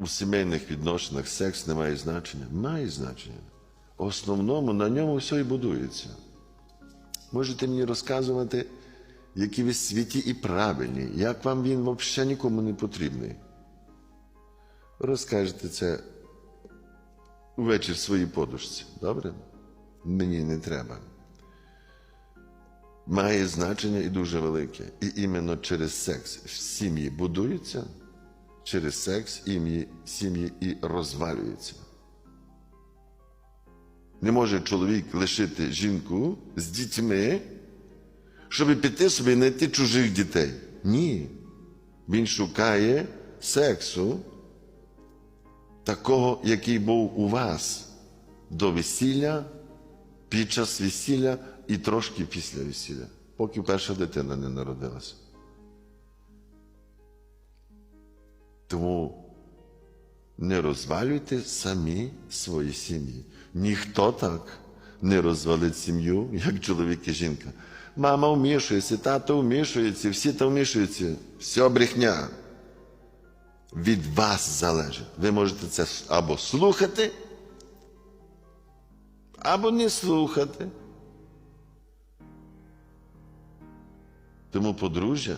у сімейних відносинах секс не має значення? Має значення. В основному на ньому все і будується. Можете мені розказувати, які ви святі і правильні, як вам він взагалі нікому не потрібний. Розкажете це увечері в своїй подушці. Добре? Мені не треба. Має значення і дуже велике. І іменно через секс в сім'ї будуються, через секс ім'ї- сім'ї і розвалюються. Не може чоловік лишити жінку з дітьми, щоб піти собі і знайти чужих дітей. Ні. Він шукає сексу, такого, який був у вас до весілля, під час весілля і трошки після весілля, поки перша дитина не народилася. Тому не розвалюйте самі свої сім'ї. Ніхто так не розвалить сім'ю, як чоловік і жінка. Мама вмішується, тато вмішується, всі там вмішуються. Все брехня. Від вас залежить. Ви можете це або слухати, або не слухати. Тому подружжя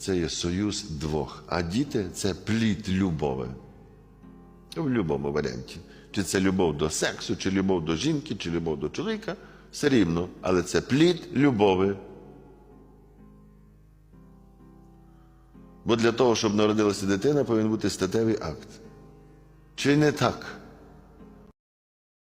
це є союз двох, а діти це плід любові. В будь-якому варіанті. Чи це любов до сексу, чи любов до жінки, чи любов до чоловіка, все рівно, але це плід любові. Бо для того, щоб народилася дитина, повинен бути статевий акт. Чи не так?